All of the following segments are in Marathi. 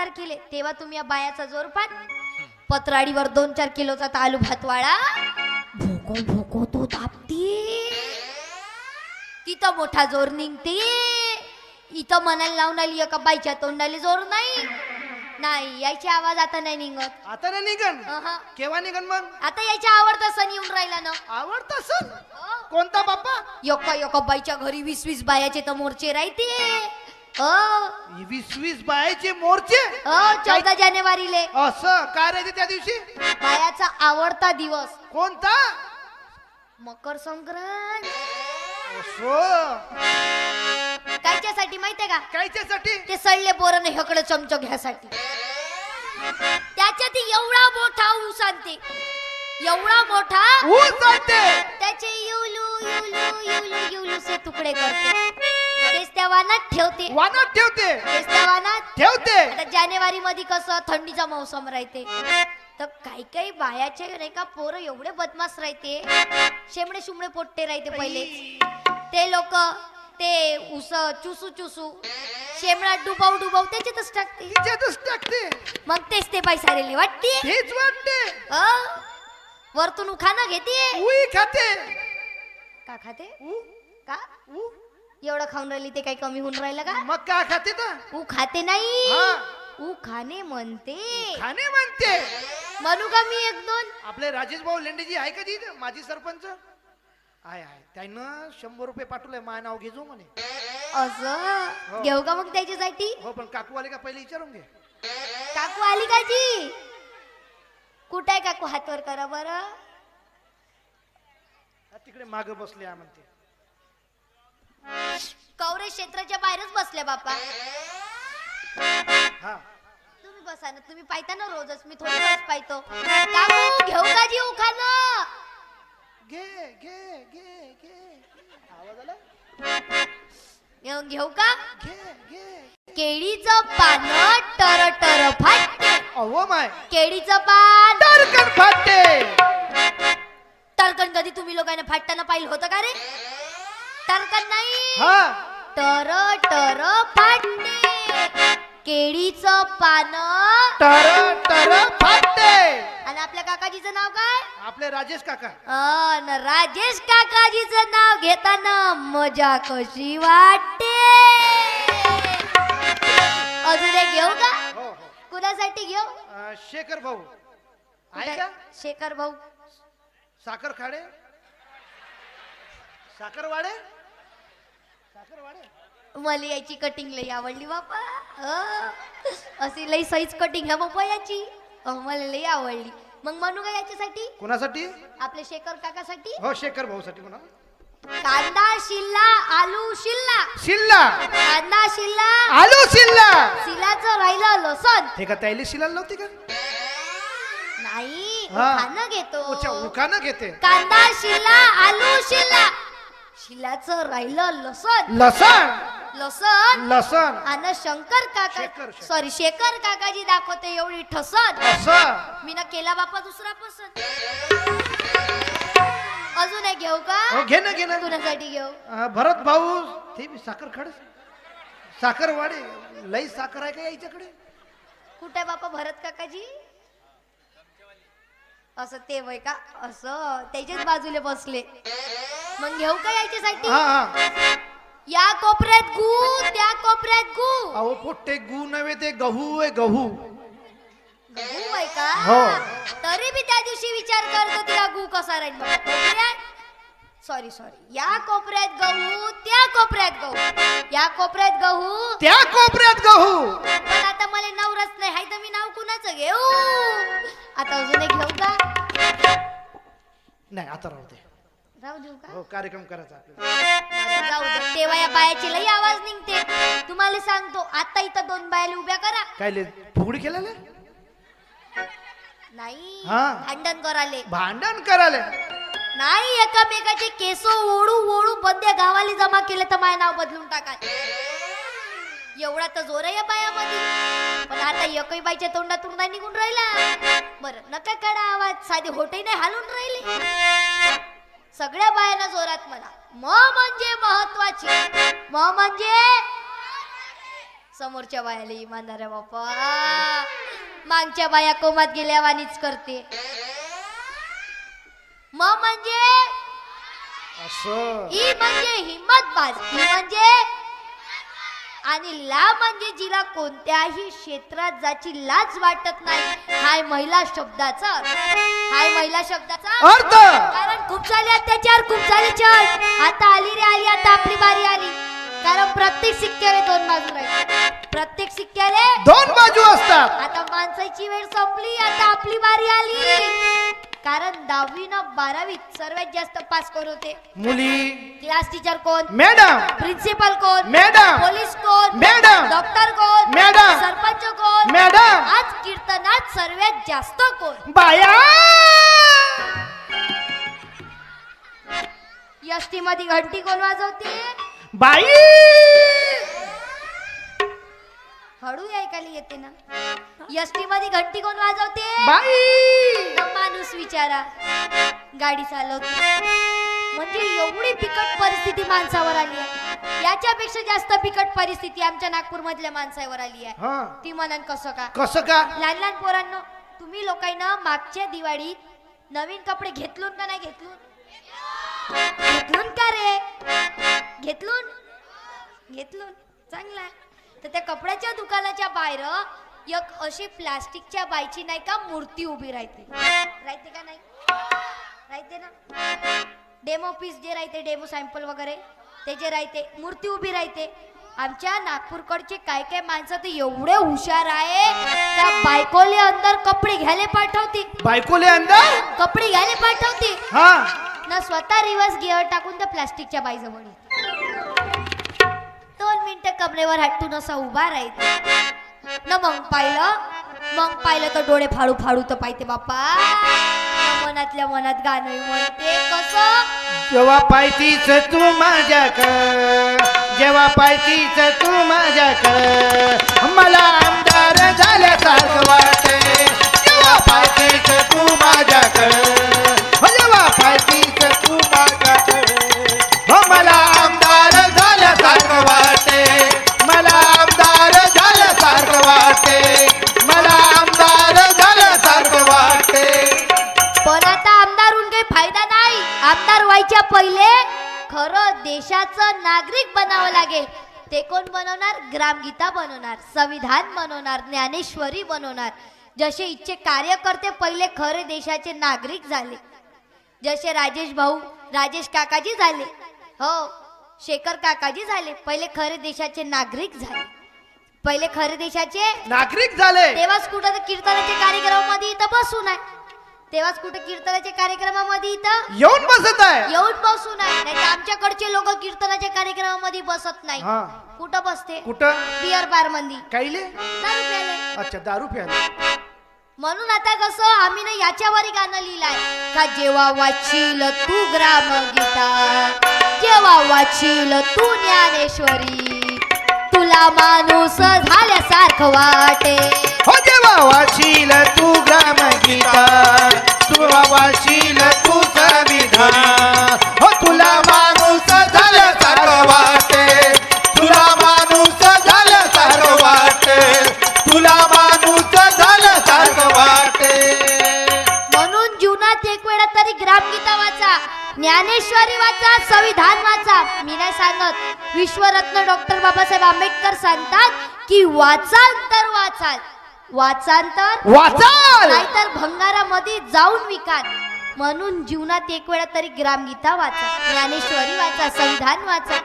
तारखेले तेव्हा तुम्ही या बायाचा जोर पाठ पत्राडीवर दोन चार किलोचा तालू भात वाळा. भोको भोको तो तापते तिथं मोठा जोर निघते. इथं मनाला लावून आली एका बाईच्या तोंडाला जोर नाही. नाही यायची आवाज आता नाही निघत. आता नाही निघन? अहं. केव्हा निघन मग? आता यायच्या आवडता सण येऊन राहिला ना. आवडता सण हो. कोणता बाप्पा? योका योका बाईच्या घरी वीस वीस बायाचे तर मोर्चे राहते. हो वीस वीस बायाचे मोर्चे हो चौदा जानेवारीले. असं काय राहते त्या दिवशी? बायाचा आवडता दिवस. कोणता? मकर संक्रांत. कायच्यासाठी माहितीये का? कायच्यासाठी? ते सडले बोरं हेकडे चमच घ्यासाठी. त्याच्यात एवढा मोठा ऊस आणते. एवढा मोठा ऊस आणते. त्याचे युलू युलू युलू युलूचे तुकडे करते. त्या वानात ठेवते. वानात ठेवते. तेच त्या वानात. ठेवते. आता जानेवारी मध्ये कसं थंडीचा मौसम राहते. तर काही काही बायाचे नाही का पोरं एवढे बदमाश राहते. शेमडे शुमडे पोट्टे राहते पहिले ते लोक ते उस चुसू चुसू. शेमडा डुबाव डुबाव त्याच्यातच टाकते. तिच्यातच टाकते. मग तेच ते पैसा रेले वाटते. हेच वाटते. अ? वरतून उखाना घेते. उई खाते. का खाते? ऊ, का? ऊ. एवढं खाऊन राहिली ते काही कमी होऊन राहिलं का? मग का खाते तर? ऊ खाते नाही. हा. ऊ खाणे म्हणते. खाणे म्हणते. म्हणू का मी एक दोन? आपले राजेश भाऊ लेंडेजी आहे का तिथे? माजी सरपंच? आहे आहे. त्यानं शंभर रुपये पाठवले माय नाव घेजो म्हणे. असं? घेऊ का मग त्याच्यासाठी? हो पण काकू आले का पहिले विचारून घे. काकू आली का जी? कुठे आहे काकू? हातवर करा बरं. हा, तिकडे माग बसले आहे म्हणते. कवरे क्षेत्राच्या बाहेरच बसले बापा. हा. तुम्ही बसा ना तुम्ही पाहता ना रोजच मी थोडी रोज पाहतो. काकू घेऊ का जी उखाणं घे घे घे घे. आवाज आला? घेऊ- घेऊ का? घे घे. केळीचं पान टर टर फाट अहो माय. केळीचं पान. टरकन फाटे टरकन कधी तुम्ही लोकांना फाटताना पाहिलं होतं का रे? टरकन नाही? हा. टर टर फाटते केळीचं पान. टर टर फाटे. आणि आपल्या काकाजीचं नाव काय? आपले राजेश काका. अन राजेश काकाजीचं नाव घेताना मजा कशी वाटते? अजून एक घेऊ का? हो हो. कुणासाठी घेऊ? अं, शेखर भाऊ. आहे का? शेखर भाऊ. साखर खाडे साखर वाडे साखर वाडे मला याची कटिंग लई आवडली बापा. अ, अशी लई साईज कटिंग आहे बापा याची. अ, मला लई आवडली. मग म्हणू का याच्यासाठी? कोणासाठी? आपले शेखर काकासाठी? हो शेखर भाऊ साठी म्हणा. कांदा शिल्ला आलू शिल्ला. शिल्ला! कांदा शिल्ला. आलू शिल्ला! शिलाचं राहिलं लसण. हे का त्याला शिलाला नव्हती का? नाही हा. खाणं घेतो. उखानं घेते. कांदा शिल्ला आलू शिल्ला. शिलाचं राहिलं लसण. लसण. लसण. लसण. आणि शंकर काका शेखर. सॉरी शेखर काकाजी दाखवते एवढी ठसत मी ना केला बापा दुसरा पसंत. अजून एक घेऊ का? हो घे ना घे ना. कुणासाठी घेऊ. अं, भरत भाऊ ते बी साखर खड. साखर वाडे लई साखर आहे का याच्याकडे? कुठे बापा भरत काकाजी? असं ते वय का? असं त्याच्याच बाजूले बसले. मग घेऊ का याच्यासाठी? हा हा. या कोपऱ्यात गु त्या कोपऱ्यात गु. अहो पोट्टे गू नव्हे ते गहू आहे गहू. गहू आहे का? हो. तरी मी त्या दिवशी विचार करत का गु कसा राहील. कोपऱ्यात सॉरी सॉरी या कोपऱ्यात गहू त्या कोपऱ्यात गहू. या कोपऱ्यात गहू. त्या कोपऱ्यात गहू. पण आता मला नवरच नाही. हाय तर मी नाव कुणाचं घेऊ? आता अजून एक घेऊ का? नाही आता राहू दे. राहू देऊ का? हो कार्यक्रम करायचा आपल्याला. बरं, जाऊ दे. तेव्हा या बायाची लई आवाज निघते. तुम्हाला सांगतो आता इथं दोन बायाला उभ्या करा. काय ले फुगडी केलेले नाही. हा. भांडण कराले भांडण करायला. नाही एकामेकाचे केस ओढू ओढू बंदे गावाली जमा केले तर माय नाव बदलून टाका एवढा तर जोर आहे या बायामध्ये पण आता एकही बाईच्या तोंडातून नाही निघून राहिला. बरं नका काढा आवाज. साधे होटही नाही हालून राहिले. सगळ्या बायांना जोरात म्हणा. म म्हणजे महत्वाची. म म्हणजे समोरच्या बायाला इमानदार बापा बाप्पा. मागच्या बाया कोमात गेल्या वाणीच करते. म म्हणजे? असं. ही म्हणजे हिम्मत बाज ही म्हणजे? आणि ला म्हणजे जिला कोणत्याही क्षेत्रात जाची लाज वाटत नाही. हाय महिला शब्दाचा अर्थ. हाय महिला शब्दाचा अर्थ! कारण खूप झाले अत्याचार खूप झाले छळ. आता आली रे आली आता आपली बारी आली. कारण प्रत्येक सिक्क्याला दोन बाजू राहील प्रत्येक सिक्क्याला दोन बाजू असतात. आता माणसाची वेळ संपली आता आपली बारी आली. कारण दहावी न बारावीत सर्वात जास्त पास कोण होते? मुली. क्लास टीचर कोण? मॅडम. प्रिन्सिपल कोण? मॅडम. पोलीस कोण? मॅडम. डॉक्टर कोण? मॅडम. सरपंच कोण? मॅडम. आज कीर्तनात सर्वात जास्त कोण? बाया. यष्टी मध्ये घंटी कोण वाजवते? बाई. हळू ऐकायला येते ना. यष्टी मध्ये घंटी कोण वाजवते? बाई! माणूस विचारा. गाडी चालवते म्हणजे एवढी बिकट परिस्थिती माणसावर आली आहे. याच्यापेक्षा जास्त बिकट परिस्थिती आमच्या नागपूर मधल्या माणसावर आली आहे. हा. ती म्हणन कसं का? कसं का? लहान लहान पोरांनो तुम्ही लोकांना मागच्या दिवाळीत नवीन कपडे घेतलून का नाही घेतलून? घेतलून का रे? घेतलून? घेतलून. चांगला. आहे. तर त्या कपड्याच्या दुकानाच्या बाहेर एक अशी प्लास्टिकच्या बाईची नाही का मूर्ती उभी राहते. राहते का नाही? राहते ना? डेमो पीस जे राहते डेमो सॅम्पल वगैरे ते जे राहते मूर्ती उभी राहते. आमच्या नागपूरकडचे काय काय माणसं तर एवढे हुशार आहे त्या बायकोले अंदर कपडे घ्यायला पाठवते बायकोले अंदर? कपडे घ्यायला पाठवते हा. ना स्वतः रिवर्स गिअर टाकून त्या प्लास्टिकच्या बाईजवळ मिनटं कमरेवर हटून असा उभा राहायचं. ना मग पाहिलं मग पाहिलं तर डोळे फाडू फाडू तर पाहिजे बाप्पा. मनातल्या मनात गाणं म्हणते कस? जेव्हा पायतीच तू माझ्याक जेव्हा पायतीच तू माझ्याक मला आमदार झाल्यासारखं वाटते जेव्हा पायतीच तू बनवणार ग्रामगीता बनवणार संविधान बनवणार ज्ञानेश्वरी बनवणार. जसे इच्छे कार्यकर्ते पहिले खरे देशाचे नागरिक झाले. जसे राजेश भाऊ राजेश काकाजी झाले. हो शेखर काकाजी झाले. पहिले खरे देशाचे नागरिक झाले. पहिले खरे देशाचे नागरिक झाले. तेव्हाच कुठं कीर्तनाच्या कार्यक्रमामध्ये इथं बसून आहे. तेव्हाच कुठं कीर्तनाच्या कार्यक्रमामध्ये इथं येऊन बसत आहे. येऊन बसून आहे. नाही आमच्याकडचे लोक कीर्तनाच्या कार्यक्रमामध्ये बसत नाही. कुठं बसते? कुठं? बिअर बार दारू प्यायले. अच्छा दारू प्यायला. म्हणून आता कसं आम्ही ना याच्यावरही गाणं लिहिलंय. का जेव्हा वाचील तू ग्राम गीता जेव्हा वाचील तू ज्ञानेश्वरी तुला माणूस झाल्यासारखं वाटे. हो जेव्हा वाशील तू ग्रामगीता तू वाशील तू संविधान हो तुला वाचाल तर वाचाल. वाचाल तर? वाचाल! नाहीतर भंगारामध्ये जाऊन विकाल. म्हणून जीवनात एक वेळा तरी ग्रामगीता वाचा ज्ञानेश्वरी वाचा संविधान वाचा.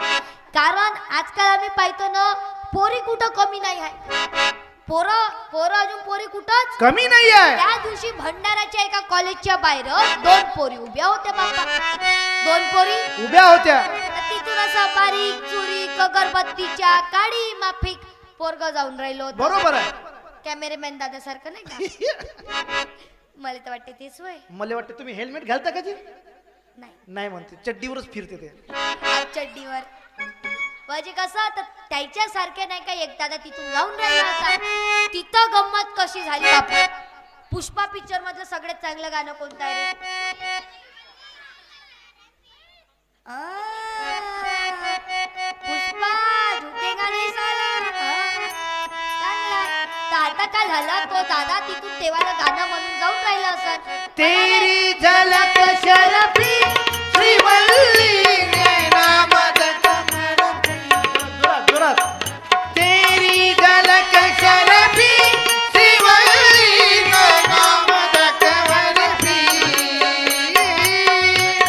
कारण आजकाल आम्ही पाहतो ना पोरी कुठं कमी नाही आहे. पोरं पोरं अजून पोरी कुठंच? कमी नाही आहे. त्या दिवशी भंडाराच्या एका कॉलेजच्या बाहेर दोन पोरी उभ्या होत्या बाप्पा. दोन पोरी? उभ्या होत्या. तिथून असं बारीक चुरीक अगरबत्तीच्या काळी माफिक पोरग जाऊन राहिलो होतं. बरोबर आहे. कॅमेरामॅन दादासारखं नाही का? मला तर वाटते तेच होय मला वाटतं तुम्ही हेल्मेट घालता का जी नाही. नाही म्हणते. चड्डीवरच फिरते ते. चड्डीवर. म्हणजे कसं तर त्याच्या सारखे नाही का एक दादा तिथून जाऊन राहिला होता. तिथं गंमत कशी झाली बापू पुष्पा पिक्चर मधलं सगळ्यात चांगलं गाणं कोणतं आहे? रे आ, झालं तो दादा तिथून तेव्हा गाणं म्हणून जाऊन राहिलं असं तेरी झलक शरफी श्रीवल्ली नैनामदक जोरात जोरात. तेरी झलक शरफी श्रीवल्ली नैनामदक बर्फी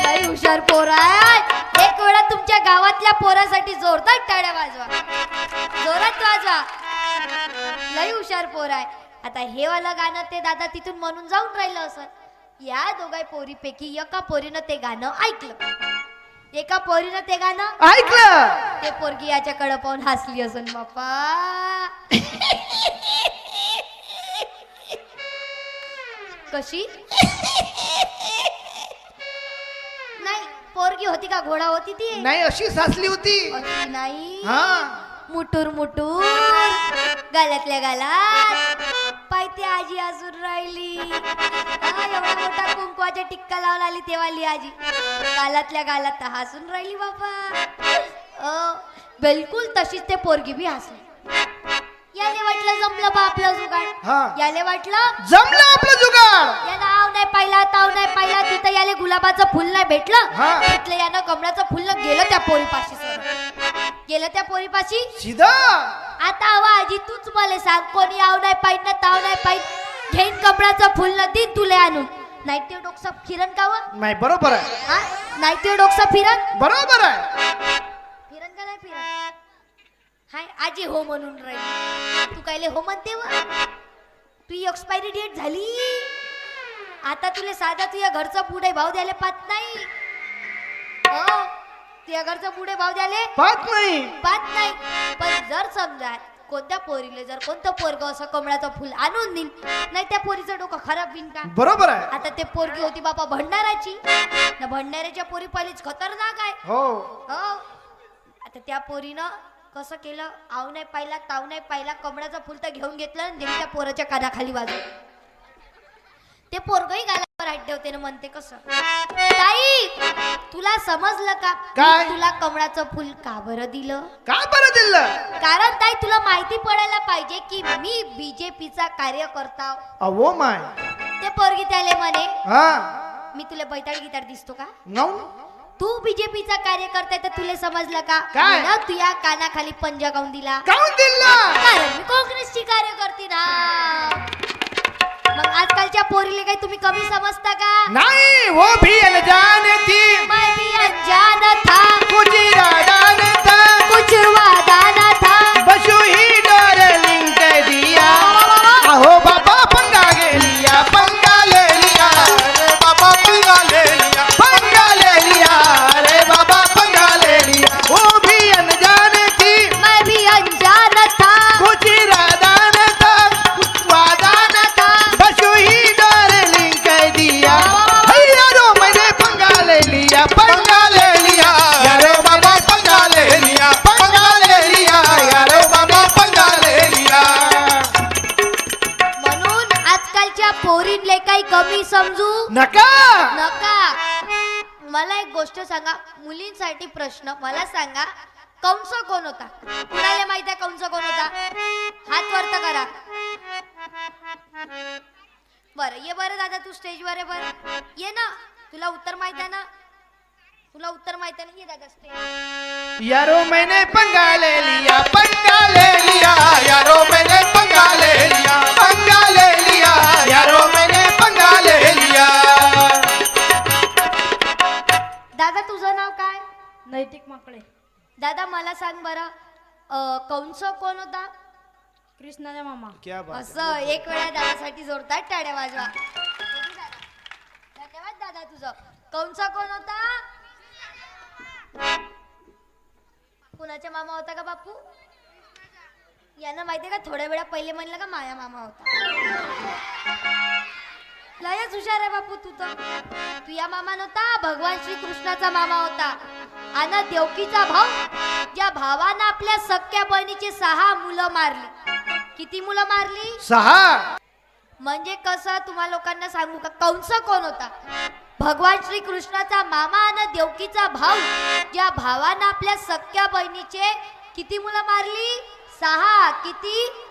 लई हुशार पोर आहे एक वेळा तुमच्या गावातल्या पोरासाठी जोरदार टाळ्या वाजवा. जोरात वाजवा. लई हुशार पोर आहे. आता हे वालं गाणं ते दादा तिथून म्हणून जाऊन राहिलं असं. या दोघा पोरीपैकी एका पोरीनं ते गाणं ऐकलं. एका पोरीनं ते गाणं ऐकलं? ते पोरगी याच्याकडे पाहून हसली असून बाप्पा. कशी? नाही पोरगी होती का? घोडा होती ती. नाही अशी साचली होती. अशी नाही. हा. मुटूर मुटूर. गालातल्या गालात पायते आजी अजून राहिली. हा, एवढा मोठा कुंकवाच्या टिक्का लावून आली तेव्हाली आजी. गालातल्या गालात तर हसून राहिली बाबा. अ, बिलकुल तशीच ते पोरगी बी हसली. याले वाटलं जमलं बा आपलं हा. जुगाड याले वाटलं? जमलं आपलं जुगाड. या नाव नाही पाहिला ताव नाही पाहिला. तिथं याले गुलाबाचं फुल नाही भेटलं. हा. तिथलं यानं कमळाचं फुल गेलं त्या पोरीपाशी सर गेलं त्या पोरीपाशी. सीधा आता हवा आजी तूच मला सांग कोणी आव नाही पाहिजे ना ताव नाही पाहिजे. घेईन कपड्याचं फुल न दिन तुले आणून. नाही ते डोकसा फिरन का व? नाही बरोबर आहे. हा? नाही ते डोकसा फिरन? बरोबर आहे. फिरन का नाही फिरन? हाय आजी हो म्हणून राहिली. तू कायले हो म्हणते व? तू एक्सपायरी डेट झाली. आता तुला साधा तुझ्या घरचा पुढे भाव द्यायला पाहत नाही. हो. तुझ्या घरचा पुढे भाव द्यायला? पाहत नाही. पाहत नाही. पण जर समजा कोणत्या पोरीले जर कोणतं पोरग असं कमळाचं फुल आणून देईन नाही त्या पोरीचं डोकं खराब बिन का? बरोबर आहे. आता ते पोरगी होती बाबा भंडाराची ना भंडाऱ्याच्या पोरी पहिलीच खतरनाक आहे. हो. हो. आता त्या पोरीनं कसं केलं? आव नाही पाहिला ताव नाही पाहिला कमळाचं फुल तर घेऊन घेतलं आणि दिलं त्या पोराच्या कानाखाली वाजव ते पोरगही गालावर हात ठेवते ना म्हणते कसं? ताई तुला समजलं का? काय? मी तुला कमळाचं फुल का बरं दिलं? का बरं दिलं? कारण ताई तुला माहिती पडायला पाहिजे की मी बीजेपीचा कार्यकर्ता. अवो माय. ते पोरगी त्याले म्हणे हा. मी तुला बैताळ गिताळ दिसतो का? नऊ तू बीजेपीचा कार्यकर्ता आहे तर तुला समजलं का? काय? ना तुया कानाखाली पंजा गाऊन दिला. काऊन दिलं? कारण मी काँग्रेसची कार्यकर्ती ना. मग आजकालच्या पोरीले काही तुम्ही कमी समजता का? नाही वो भी अनजानती मैं भी अनजान था। कुछ इरादा न था कुछ वादा मुलींसाठी प्रश्न. मला सांगा कंस कोण होता? कुणाला माहिती आहे कंस कोण होता? हात वर्त करा. बर ये बरं दादा तू स्टेजवर आहे बरं. ये ना तुला उत्तर माहीत आहे ना? तुला उत्तर माहीत आहे ना? ये दादा स्टेज यारो मैंने पंगा ले लिया पंगा ले बरं? अं, कंस कोण होता? कृष्णाचा मामा. क्या असं एक वेळा दादासाठी जोरदार टाळ्या वाजवा. धन्यवाद दादा तुझं. कंस कोण होता? कुणाचा मामा होता का बापू? यांना माहितीये का थोड्या वेळा पहिले म्हणलं का माया मामा होता? लयच हुशार आहे बापू तू तर. तू या मामा नव्हता भगवान श्री कृष्णाचा मामा होता. आणि देवकीचा भाऊ. ज्या भावानं आपल्या सख्या बहिणीची सहा मुलं मारली. किती मुलं मारली? सहा? म्हणजे कसं तुम्हा लोकांना सांगू का? कंस कोण होता? भगवान श्री कृष्णाचा मामा आणि देवकीचा भाऊ ज्या भावानं आपल्या सख्या बहिणीचे किती मुलं मारली? सहा किती?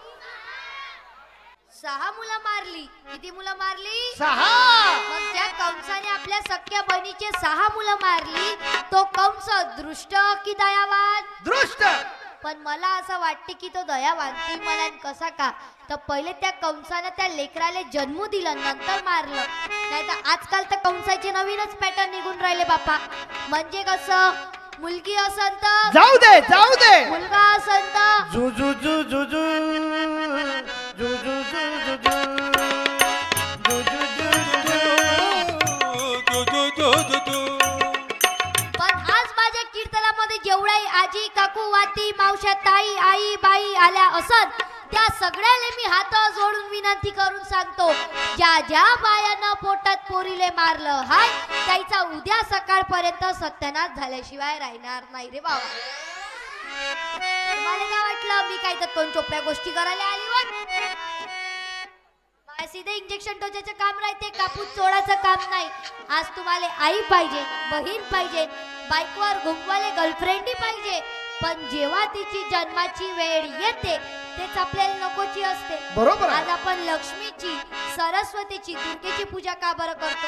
सहा मुलं मारली. किती मुलं मारली? सहा! मग ज्या कंसाने आपल्या सख्या बहिणीचे सहा मुलं मारली. तो कंस दृष्ट की दयावान? दृष्ट! पण मला असं वाटते की तो दयावान तुम्ही म्हणाल कसा का? तर पहिले त्या कंसानं त्या लेकराला जन्म दिलं नंतर मारलं. नाही तर आजकाल तर कंसाचे नवीनच पॅटर्न निघून राहिले बापा म्हणजे कसं? मुलगी असन तर जाऊ दे जाऊ दे! मुलगा असन तर जू जू. जेवढाही आजी काकू वाती मावशा ताई आई बाई आल्या असत त्या सगळ्याले मी हात जोडून विनंती करून सांगतो ज्या ज्या बायांना पोटात पोरीले मारलं हाय त्याचा उद्या सकाळपर्यंत सत्यानाश झाल्याशिवाय राहणार नाही रे बाबा. मला काय वाटलं? मी काय तर तोंड चोपड्या गोष्टी करायला आली वाट सीधे इंजेक्शन टोचायचं काम राहते कापूस चोळाचं काम नाही. आज तुम्हाला आई पाहिजे बहीण पाहिजे बायकोवर घुमवाले गर्लफ्रेंडही पाहिजे. पण जेव्हा तिची जन्माची वेळ येते तेच आपल्याला नकोची असते. बरोबर आहे. आज आपण लक्ष्मीची सरस्वतीची दुर्गेची पूजा का बरं करतो?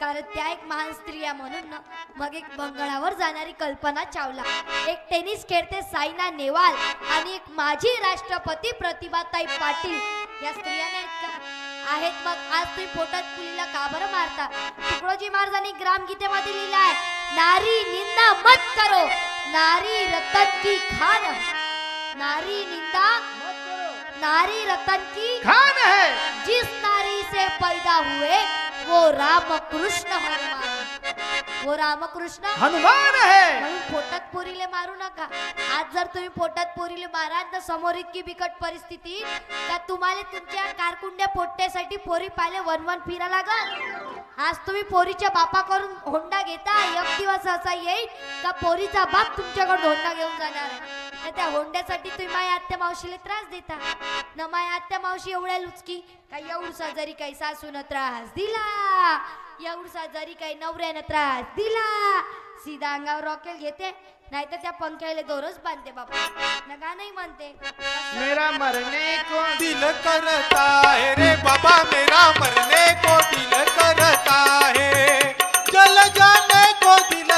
कारण त्या एक महान स्त्रिया म्हणून ना मग एक बंगळावर जाणारी कल्पना चावला. एक टेनिस खेळते सायना नेवाल आणि एक माजी राष्ट्रपती प्रतिभाताई पाटील. या स्त्रिया नाहीत का आहेत मग आज तुम्ही पोटात पुलीला का बरं मारता? तुकडोजी महाराजांनी ग्रामगीतेमध्ये लिहिलं आहे नारी निंदा मत करो नारी रतन की खान नारी निंदा नारी रतन की खान है। जिस नारी से पैदा हुए वो राम कृष्ण हनुमान। वो रामकृष्ण. हनुमान है म्हणून पोटात पोरीले मारू नका. आज जर तुम्ही पोटात पोरीले माराल तर समोर इतकी बिकट परिस्थिती. का तुम्हाला तुमच्या कारकुंड्या पोट्यासाठी पोरी पाहिले वन वन फिरा लागल. आज तुम्ही पोरीच्या बापाकडून होंडा घेता एक दिवस असा येईल का पोरीचा बाप तुमच्याकडे होंडा घेऊन जाणार आहे? तर त्या होंड्यासाठी तुम्ही माझ्या आत्या मावशीला त्रास देता. न माझ्या आत्या मावशी एवढ्या लुचकी काही एवढसा जरी काही सासून त्रास दिला एवढसा जरी काही नवऱ्यानं त्रास दिला सीधा अंगावर रॉकेल घेते नाही तर त्या पंख्याला दोरच बांधते बाबा. नका नाही म्हणते मेरा मरने को दिल करता है रे बाबा मेरा मरने को दिल करता है। जल जाने को दिल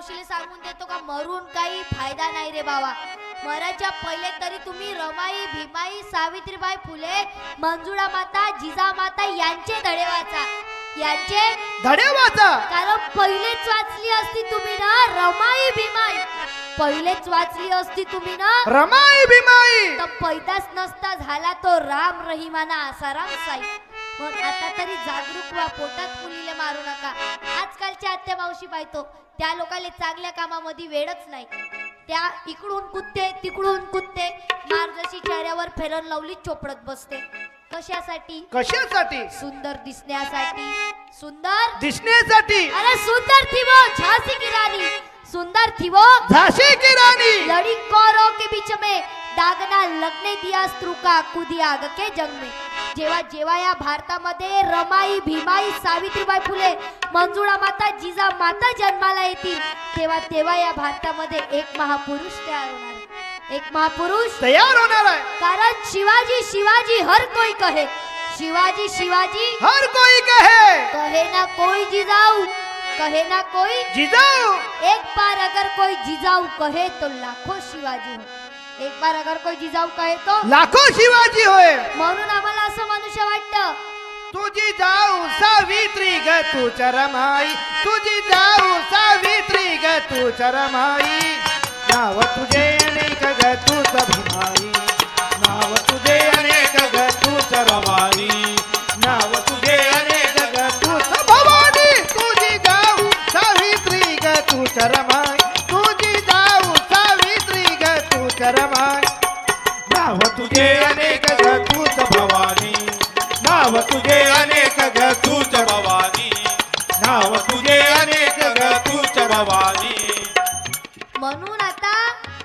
मावशीला सांगून देतो का मरून काही फायदा नाही रे बाबा. मराच्या पहिले तरी तुम्ही रमाई भीमाई सावित्रीबाई फुले मंजुळा माता जिजा माता यांचे धडे वाचा. यांचे धडे वाचा. कारण पहिलेच वाचली असती तुम्ही ना रमाई भीमाई. पहिलेच वाचली असती तुम्ही ना रमाई भीमाई. तर पैदाच नसता झाला तो राम रहिमाना आसाराम साई. मग आता तरी जागरूक व्हा पोटात मुलीले मारू नका. आजकालच्या आत्या मावशी पाहतो त्या लोकांना चांगल्या कामामध्ये वेळच नाही. त्या इकडून कुदते तिकडून कुदते मार जशी चेहऱ्यावर फेरन लावली चोपडत बसते. कशासाठी? कशासाठी? सुंदर दिसण्यासाठी. सुंदर? दिसण्यासाठी. अरे सुंदर थी वो झांसी की रानी सुंदर थी वो झाशी की लड़ी कौरों के बीच में दागना लगने दिया स्त्रुका कुदी आग के जंग में. जेव्हा जेव्हा या भारतामध्ये रमाई भीमाई सावित्रीबाई फुले मंजुळा माता जिजा माता जन्माला येतील तेव्हा तेव्हा या भारतामध्ये एक महापुरुष तयार होणार. एक महापुरुष तयार होणार आहे. कारण शिवाजी शिवाजी हर कोई कहे. शिवाजी शिवाजी हर कोई कहे. कहे ना कोई जिजाऊ कहे ना कोई जिजाऊ. एक बार अगर कोई जिजाऊ कहे तो लाखों शिवाजी हो एक बार अगर कोई जिजाऊ कहे तो? लाखो शिवाजी होय म्हणून आम्हाला असं मनुष्य वाटतं. तुझी जाऊ सावित्री ग तू चरमाई. तुझी जाऊ सावित्री ग तू चरमाई. नाव तुझे अनेक ग तू सभिमाई. नाव तुझे अनेक ग तू चरमाई. नाव तुझे अनेक ग तू स- भवानी तुझी जाऊ सावित्री ग तू चरमाई. तुझे अनेक ग भवानी. नाव तुझे अनेक गूच भवानी. नाव तुझे अनेक गूच भवानी. म्हणून आता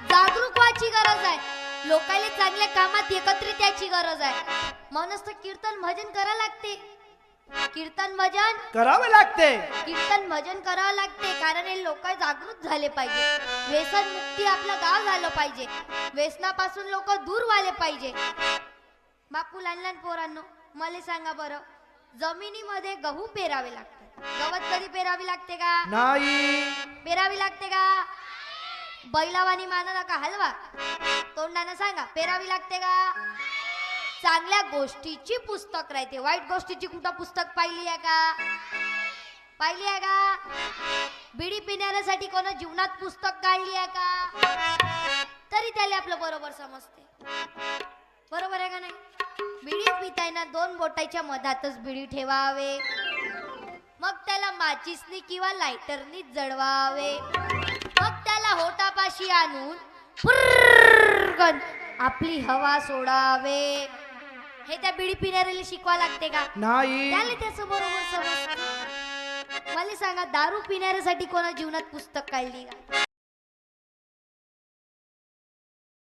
जागरूक व्हायची गरज आहे. लोकांना चांगल्या कामात एकत्रित याची गरज आहे. म्हणूनच तर कीर्तन भजन करा लागते. कीर्तन भजन करावे लागते. कीर्तन भजन करावं लागते कारण हे लोक जागृत झाले पाहिजे. व्यसन मुक्ती आपलं गाव झालं पाहिजे. व्यसनापासून लोक दूर व्हायला पाहिजे. बापू लहान लहान पोरांनो मला सांगा बरं जमिनीमध्ये गहू पेरावे लागतात. गवत कधी पेरावी लागते का? नाही. पेरावी लागते का? बैलावानी माना नका हलवा. तोंडानं सांगा पेरावी लागते का? चांगल्या गोष्टीची पुस्तक राहते. वाईट गोष्टीची कुठं पुस्तक पाहिली आहे का? पाहिली आहे का? बिडी पिण्यासाठी कोण जीवनात पुस्तक काढली आहे का? तरी त्याला आपलं बरोबर समजते. बरोबर आहे का नाही? बिडी पिताना दोन बोटाच्या मधातच बिडी ठेवावे. मग त्याला माचीसनी किंवा लायटरनी जळवावे. मग त्याला होटापाशी आणून आपली हवा सोडावे. हे त्या बिडी पिणाऱ्याला शिकवा लागते का? नाही. त्याला त्याचं बरोबर समजते मला सांगा दारू पिणाऱ्यासाठी कोणा जीवनात पुस्तक काढली का?